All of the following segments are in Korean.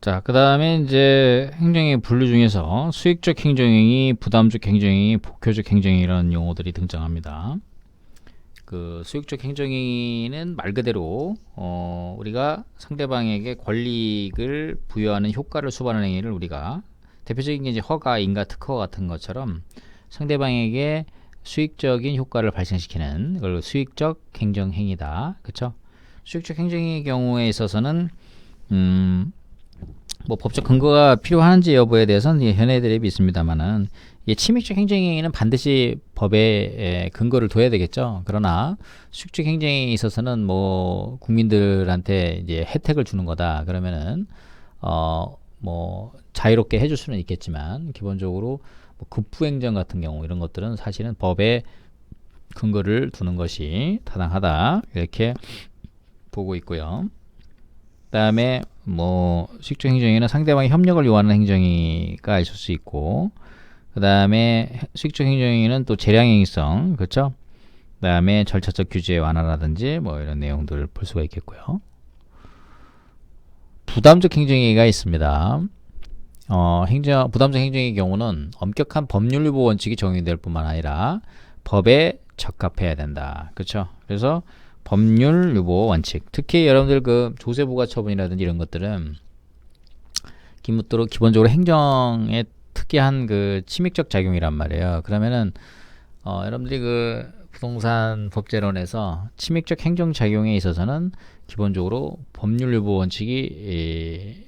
자, 그 다음에 이제 행정의 분류 중에서 수익적 행정행위, 부담적 행정행위, 복효적 행정행위 이런 용어들이 등장합니다. 그 수익적 행정행위는 말 그대로 어, 우리가 상대방에게 권리를 부여하는 효과를 수반하는 행위를 우리가 대표적인 게 이제 허가, 인가, 특허 같은 것처럼 상대방에게 수익적인 효과를 발생시키는 걸 수익적 행정행위다. 그렇죠? 수익적 행정의 경우에 있어서는 음, 뭐 법적 근거가 필요한지 여부에 대해서는 현행 대립이 있습니다만은 이 침입적 행정행위는 반드시 법에 근거를 둬야 되겠죠. 그러나 수익적 행정에 있어서는 뭐 국민들한테 이제 혜택을 주는 거다. 그러면은 어뭐 자유롭게 해줄 수는 있겠지만 기본적으로 뭐 급부행정 같은 경우 이런 것들은 사실은 법에 근거를 두는 것이 타당하다 이렇게 보고 있고요. 그다음에 뭐 수익적 행정에는 상대방의 협력을 요하는 행정이가 있을 수 있고 그다음에 수익적 행정에는 또 재량행위성 그렇죠? 그다음에 절차적 규제 완화라든지 뭐 이런 내용들을 볼 수가 있겠고요. 부담적 행정행위가 있습니다. 어, 행정 부담적 행정의 경우는 엄격한 법률 유보 원칙이 적용될 뿐만 아니라 법에 적합해야 된다. 그렇죠? 그래서 법률 유보 원칙. 특히 여러분들 그 조세부가 처분이라든지 이런 것들은 기묻도로 기본적으로 행정의 특이한 그 침입적 작용이란 말이에요. 그러면은 어, 여러분들이 그 부동산 법제론에서 침입적 행정 작용에 있어서는 기본적으로 법률 유보 원칙이 이,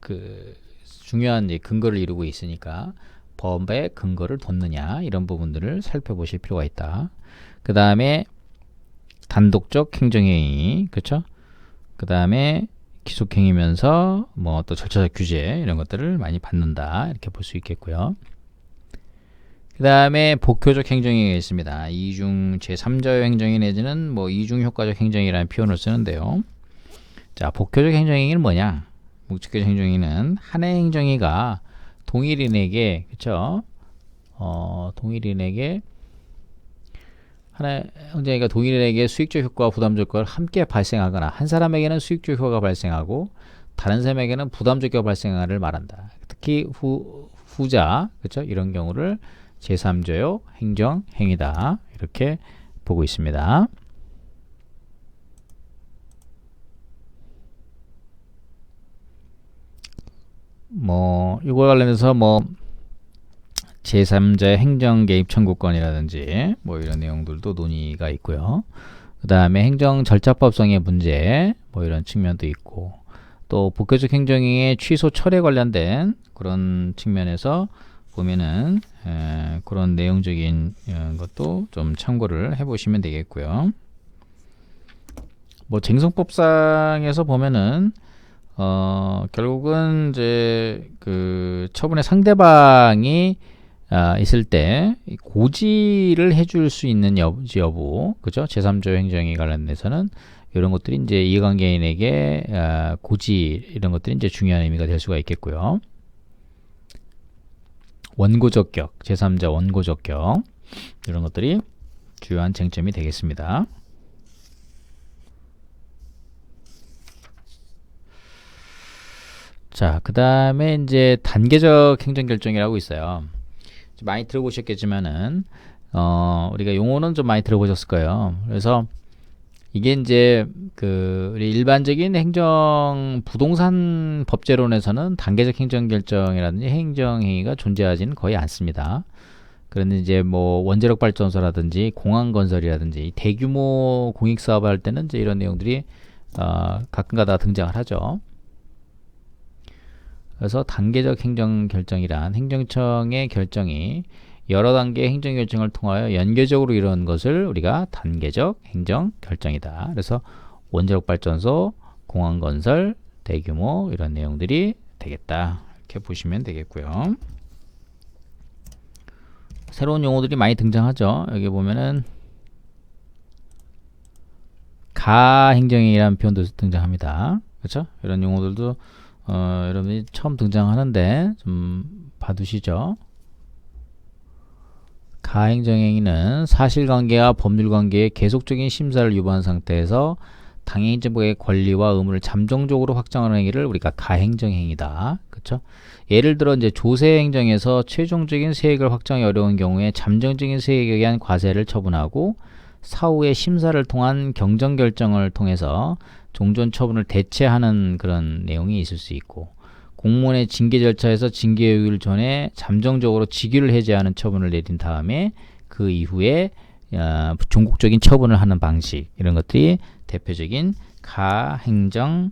그 중요한 근거를 이루고 있으니까 법의 근거를 뒀느냐 이런 부분들을 살펴보실 필요가 있다. 그 다음에 단독적 행정행위, 그렇죠? 그 다음에 기속행위면서 뭐 또 절차적 규제 이런 것들을 많이 받는다 이렇게 볼 수 있겠고요. 그 다음에 복효적 행정행위가 있습니다. 이중 제3자의 행정위 내지는 뭐 이중 효과적 행정이라는 표현을 쓰는데요. 자, 복효적 행정행위는 뭐냐? 목적적 행정행위는 한 해 행정위가 동일인에게 그렇죠? 어, 동일인에게 하나의 형제가 동일인에게 수익적 효과와 부담적 효과를 함께 발생하거나 한 사람에게는 수익적 효과가 발생하고 다른 사람에게는 부담적 효과가 발생하를 말한다. 특히 후, 후자 그렇죠? 이런 경우를 제3조요 행정 행위다 이렇게 보고 있습니다. 뭐 이거 관련해서 뭐 제3자 행정 개입 청구권이라든지 뭐 이런 내용들도 논의가 있고요. 그 다음에 행정 절차법성의 문제 뭐 이런 측면도 있고 또 복교적 행정의 취소 철회 관련된 그런 측면에서 보면은 에, 그런 내용적인 어, 것도 좀 참고를 해보시면 되겠고요. 뭐 쟁성법상에서 보면은 어 결국은 이제 그 처분의 상대방이 아, 있을 때 고지를 해줄 수 있는 여부지 여부, 그죠? 제3조 행정에 관련해서는 이런 것들이 이제 이해관계인에게 아, 고지 이런 것들이 이제 중요한 의미가 될 수가 있겠고요. 원고적격, 제3자 원고적격 이런 것들이 주요한 쟁점이 되겠습니다. 자, 그 다음에 이제 단계적 행정결정이라고 있어요. 많이 들어보셨겠지만은 어, 우리가 용어는 좀 많이 들어보셨을 거예요. 그래서 이게 이제 그 우리 일반적인 행정 부동산 법제론에서는 단계적 행정 결정이라든지 행정 행위가 존재하지는 거의 않습니다. 그런데 이제 뭐 원자력 발전소라든지 공항 건설이라든지 대규모 공익 사업을 할 때는 이제 이런 내용들이 어, 가끔가다 등장을 하죠. 그래서 단계적 행정 결정이란 행정청의 결정이 여러 단계 행정 결정을 통하여 연계적으로 이루어진 것을 우리가 단계적 행정 결정이다. 그래서 원자력 발전소, 공항 건설, 대규모 이런 내용들이 되겠다. 이렇게 보시면 되겠고요. 새로운 용어들이 많이 등장하죠. 여기 보면은 가행정이라는 표현도 등장합니다. 그렇죠? 이런 용어들도 어, 여러분이 처음 등장하는데 좀 봐두시죠. 가행정행위는 사실관계와 법률관계의 계속적인 심사를 유보한 상태에서 당행정부의 권리와 의무를 잠정적으로 확정하는 행위를 우리가 가행정행위다. 그렇죠? 예를 들어 이제 조세행정에서 최종적인 세액을 확정하기 어려운 경우에 잠정적인 세액에 의한 과세를 처분하고 사후에 심사를 통한 경정 결정을 통해서 종전 처분을 대체하는 그런 내용이 있을 수 있고 공무원의 징계 절차에서 징계 요일 전에 잠정적으로 직위를 해제하는 처분을 내린 다음에 그 이후에 어, 종국적인 처분을 하는 방식 이런 것들이 대표적인 가행정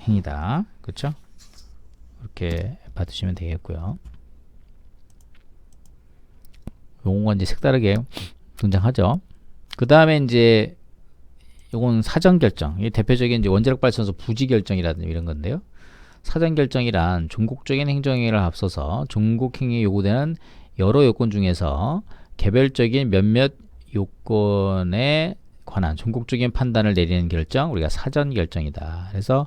행위다. 그렇죠? 이렇게 받으시면 되겠고요. 용어가 이제 색다르게 등장하죠. 그 다음에 이제 요건 사전 결정. 이 대표적인 이제 원자력 발전소 부지 결정이라든지 이런 건데요. 사전 결정이란 종국적인 행정행위를 앞서서 종국행위에 요구되는 여러 요건 중에서 개별적인 몇몇 요건에 관한 종국적인 판단을 내리는 결정 우리가 사전 결정이다. 그래서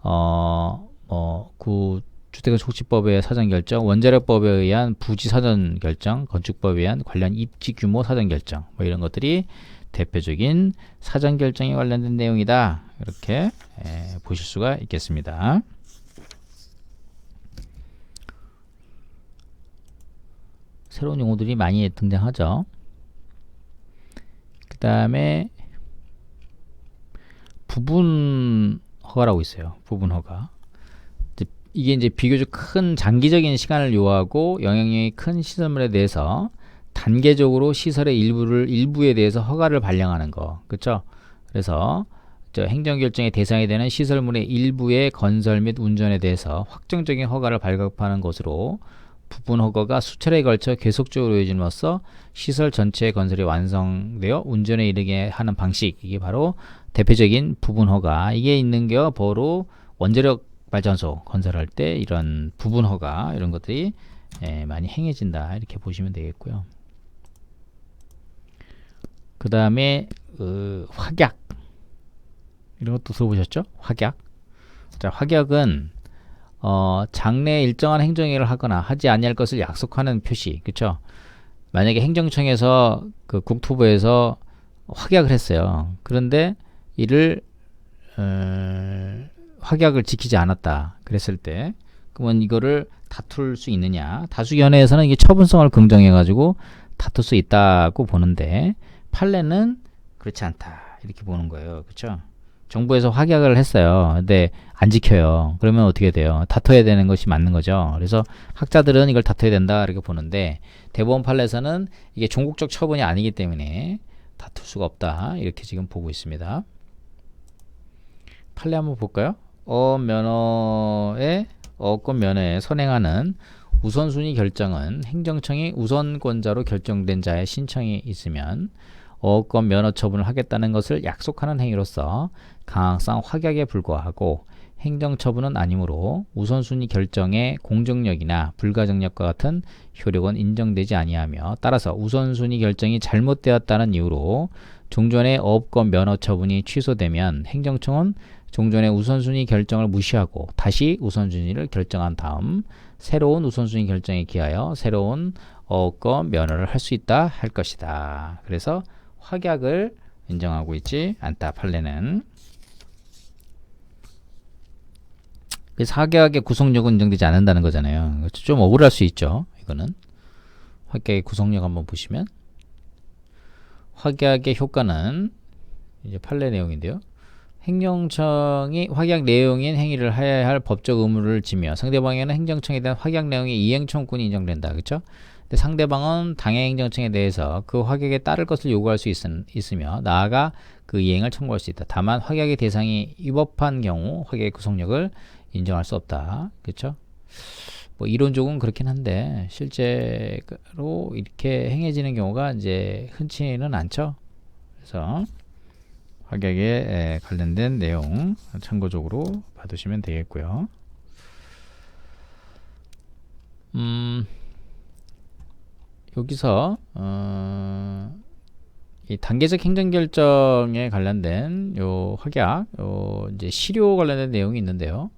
어뭐구 주택건축법의 사전 결정, 원자력법에 의한 부지 사전 결정, 건축법에 의한 관련 입지 규모 사전 결정 뭐 이런 것들이 대표적인 사전 결정에 관련된 내용이다. 이렇게 에, 보실 수가 있겠습니다. 새로운 용어들이 많이 등장하죠. 그 다음에 부분 허가라고 있어요. 부분 허가. 이게 이제 비교적 큰 장기적인 시간을 요하고 영향력이 큰 시설물에 대해서 단계적으로 시설의 일부를 일부에 대해서 허가를 발령하는 거, 그렇죠? 그래서 저 행정 결정의 대상이 되는 시설물의 일부의 건설 및 운전에 대해서 확정적인 허가를 발급하는 것으로 부분 허가가 수차례에 걸쳐 계속적으로 이어짐으로써 시설 전체의 건설이 완성되어 운전에 이르게 하는 방식 이게 바로 대표적인 부분 허가 이게 있는 게 바로 원자력 발전소 건설할 때 이런 부분 허가 이런 것들이 예, 많이 행해진다 이렇게 보시면 되겠고요. 그 다음에 어, 확약 이런 것도 들어보셨죠? 확약. 자, 확약은 어, 장래에 일정한 행정행위를 하거나 하지 아니할 것을 약속하는 표시, 그렇죠? 만약에 행정청에서 그 국토부에서 확약을 했어요. 그런데 이를 어, 확약을 지키지 않았다. 그랬을 때 그러면 이거를 다툴 수 있느냐? 다수견해에서는 이게 처분성을 긍정해 가지고 다툴 수 있다고 보는데 판례는 그렇지 않다. 이렇게 보는 거예요. 그렇죠? 정부에서 확약을 했어요. 근데 안 지켜요. 그러면 어떻게 돼요? 다퉈야 되는 것이 맞는 거죠. 그래서 학자들은 이걸 다퉈야 된다 이렇게 보는데 대법원 판례에서는 이게 종국적 처분이 아니기 때문에 다툴 수가 없다. 이렇게 지금 보고 있습니다. 판례 한번 볼까요? 어 면허의 어권 면허에 선행하는 우선순위 결정은 행정청이 우선권자로 결정된 자의 신청이 있으면 어권 면허 처분을 하겠다는 것을 약속하는 행위로서 강학상 확약에 불과하고 행정처분은 아니므로 우선순위 결정의 공정력이나 불가정력과 같은 효력은 인정되지 아니하며 따라서 우선순위 결정이 잘못되었다는 이유로 종전의 업권 면허 처분이 취소되면 행정청은 종전의 우선순위 결정을 무시하고 다시 우선순위를 결정한 다음 새로운 우선순위 결정에 기하여 새로운 어권 면허를 할 수 있다 할 것이다. 그래서 확약을 인정하고 있지 않다 판례는 사계약의 구속력은 인정되지 않는다는 거잖아요. 좀 억울할 수 있죠. 이거는 확약의 구속력 한번 보시면 확약의 효과는 이제 판례 내용인데요. 행정청이 확약 내용인 행위를 하여야 할 법적 의무를 지며 상대방에는 행정청에 대한 확약 내용의 이행 청구권이 인정된다. 그렇죠? 근데 상대방은 당해 행정청에 대해서 그 확약에 따를 것을 요구할 수 있, 있으며 나아가 그 이행을 청구할 수 있다. 다만 확약의 대상이 위법한 경우 확약의 구속력을 인정할 수 없다. 그렇죠? 뭐 이론적은 그렇긴 한데 실제로 이렇게 행해지는 경우가 이제 흔치는 않죠. 그래서 확약에 관련된 내용 참고적으로 봐두시면 되겠고요. 음, 여기서 어, 이 단계적 행정 결정에 관련된 요 확약, 요 이제 시료 관련된 내용이 있는데요.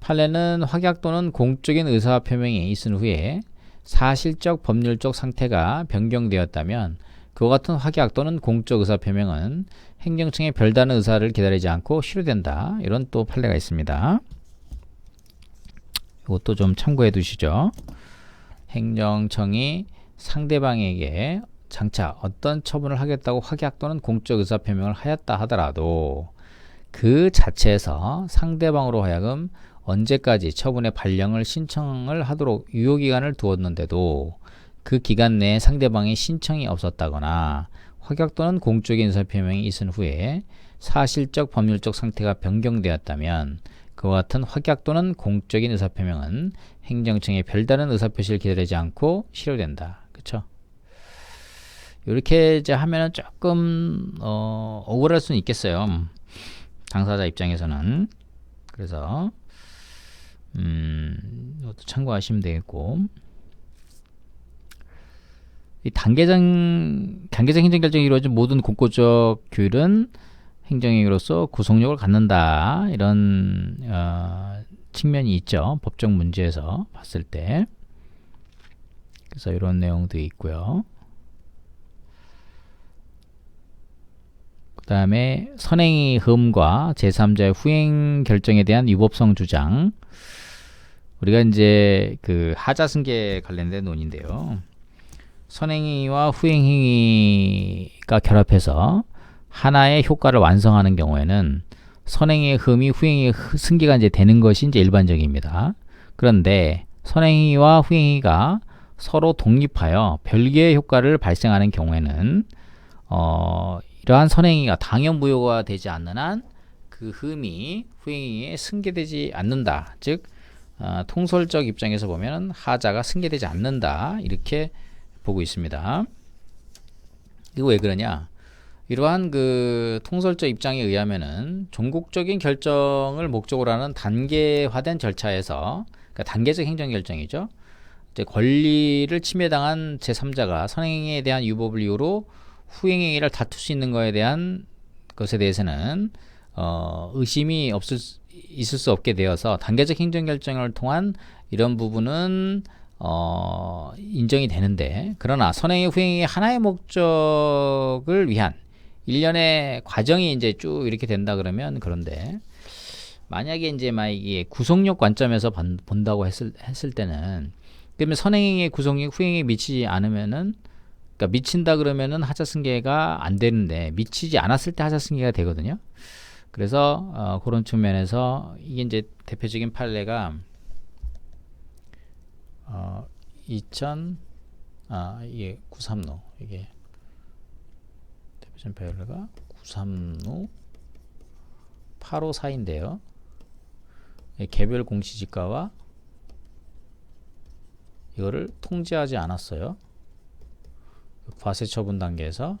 판례는 확약 또는 공적인 의사 표명이 있은 후에 사실적 법률적 상태가 변경되었다면 그와 같은 확약 또는 공적 의사 표명은 행정청의 별다른 의사를 기다리지 않고 실효된다. 이런 또 판례가 있습니다. 이것도 좀 참고해 두시죠. 행정청이 상대방에게 장차 어떤 처분을 하겠다고 확약 또는 공적 의사 표명을 하였다 하더라도 그 자체에서 상대방으로 하여금 언제까지 처분의 발령을 신청을 하도록 유효기간을 두었는데도 그 기간 내에 상대방의 신청이 없었다거나 확약 또는 공적인 의사 표명이 있은 후에 사실적 법률적 상태가 변경되었다면 그와 같은 확약 또는 공적인 의사 표명은 행정청의 별다른 의사 표시를 기다리지 않고 실효된다. 그쵸? 이렇게 이제 하면은 조금 어, 억울할 수는 있겠어요. 당사자 입장에서는 그래서 음, 이것도 참고하시면 되겠고 이 단계적 단계적 행정 결정이 이루어진 모든 공고적 규율은 행정행위로서 구속력을 갖는다 이런 어, 측면이 있죠 법적 문제에서 봤을 때 그래서 이런 내용도 있고요. 그 다음에 선행의 흠과 제3자의 후행 결정에 대한 위법성 주장 우리가 이제 그 하자승계 관련된 논인데요. 선행위와 후행행위가 결합해서 하나의 효과를 완성하는 경우에는 선행의 흠이 후행의 승계가 이제 되는 것이 이제 일반적입니다. 그런데 선행위와 후행위가 서로 독립하여 별개의 효과를 발생하는 경우에는 어, 이러한 선행위가 당연 무효가 되지 않는 한 그 흠이 후행위에 승계되지 않는다. 즉 어, 통설적 입장에서 보면 하자가 승계되지 않는다. 이렇게 보고 있습니다. 이거 왜 그러냐? 이러한 그 통설적 입장에 의하면은 종국적인 결정을 목적으로 하는 단계화된 절차에서 그러니까 단계적 행정 결정이죠. 이제 권리를 침해당한 제3자가 선행에 대한 유법을 이유로 후행행위를 다툴 수 있는 것에 대한 것에 대해서는 어, 의심이 없을 있을 수 없게 되어서 단계적 행정 결정을 통한 이런 부분은 어, 인정이 되는데 그러나 선행의 후행의 하나의 목적을 위한 일련의 과정이 이제 쭉 이렇게 된다 그러면 그런데 만약에 이제 막 이게 구속력 관점에서 본다고 했을 했을 때는 그러면 선행의 구속력 후행에 미치지 않으면은 그러니까 미친다 그러면은 하자 승계가 안 되는데 미치지 않았을 때 하자 승계가 되거든요. 그래서 어, 그런 측면에서 이게 이제 대표적인 판례가 어, 2000 아, 이게 93노 이게 대표적인 판례가 93노 854인데요. 개별 공시지가와 이거를 통지하지 않았어요. 과세 처분 단계에서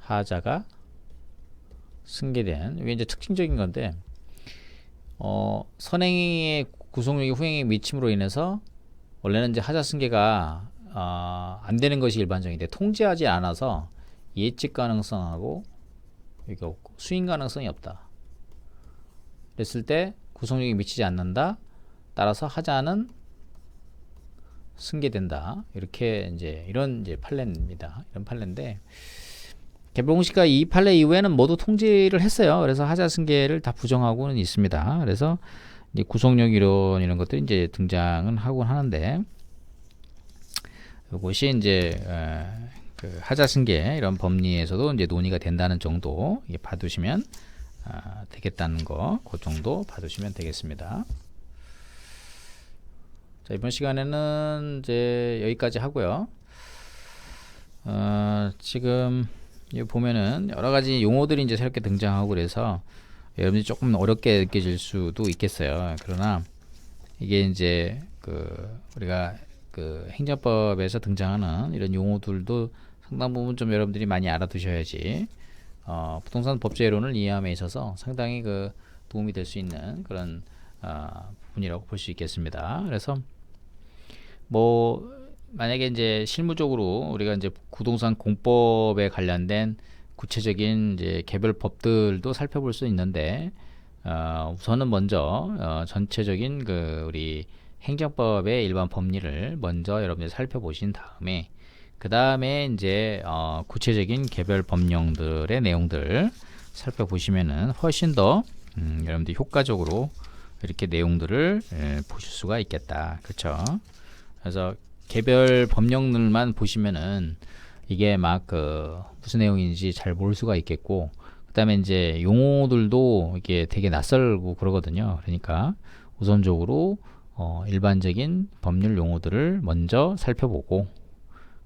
하자가 승계된 이게 이제 특징적인 건데 어, 선행의 구속력이 후행에 미침으로 인해서 원래는 이제 하자 승계가 어, 안 되는 것이 일반적인데 통제하지 않아서 예측 가능성하고 이게 없고 수인 가능성이 없다. 그랬을 때 구속력이 미치지 않는다. 따라서 하자는 승계된다. 이렇게 이제 이런 이제 판례입니다. 이런 판례인데 개별공시가 이 판례 이후에는 모두 통지를 했어요. 그래서 하자 승계를 다 부정하고는 있습니다. 그래서 이제 구속력 이론 이런 것들이 이제 등장은 하곤 하는데 이것이 이제 그 하자 승계 이런 법리에서도 이제 논의가 된다는 정도 봐두시면 아, 되겠다는 거, 그 정도 봐두시면 되겠습니다. 자 이번 시간에는 이제 여기까지 하고요. 어, 지금 보면은 여러 가지 용어들이 이제 새롭게 등장하고 그래서 여러분들이 조금 어렵게 느껴질 수도 있겠어요. 그러나 이게 이제 그 우리가 그 행정법에서 등장하는 이런 용어들도 상당 부분 좀 여러분들이 많이 알아두셔야지 어, 부동산 법제론을 이해함에 있어서 상당히 그 도움이 될 수 있는 그런 어, 부분이라고 볼 수 있겠습니다. 그래서 뭐 만약에 이제 실무적으로 우리가 이제 부동산 공법에 관련된 구체적인 이제 개별 법들도 살펴볼 수 있는데 어, 우선은 먼저 어, 전체적인 그 우리 행정법의 일반 법리를 먼저 여러분들이 살펴보신 다음에 그 다음에 이제 어, 구체적인 개별 법령들의 내용들 살펴보시면은 훨씬 더 음, 여러분들이 효과적으로 이렇게 내용들을 예, 보실 수가 있겠다. 그렇죠? 그래서 개별 법령들만 보시면은 이게 막 그 무슨 내용인지 잘 모를 수가 있겠고 그다음에 이제 용어들도 이게 되게 낯설고 그러거든요. 그러니까 우선적으로 어, 일반적인 법률 용어들을 먼저 살펴보고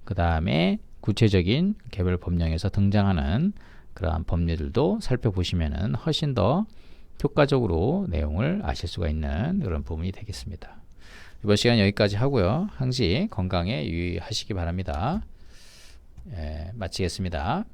그 다음에 구체적인 개별 법령에서 등장하는 그러한 법률들도 살펴보시면은 훨씬 더 효과적으로 내용을 아실 수가 있는 그런 부분이 되겠습니다. 이번 시간 여기까지 하고요. 항시 건강에 유의하시기 바랍니다. 예, 마치겠습니다.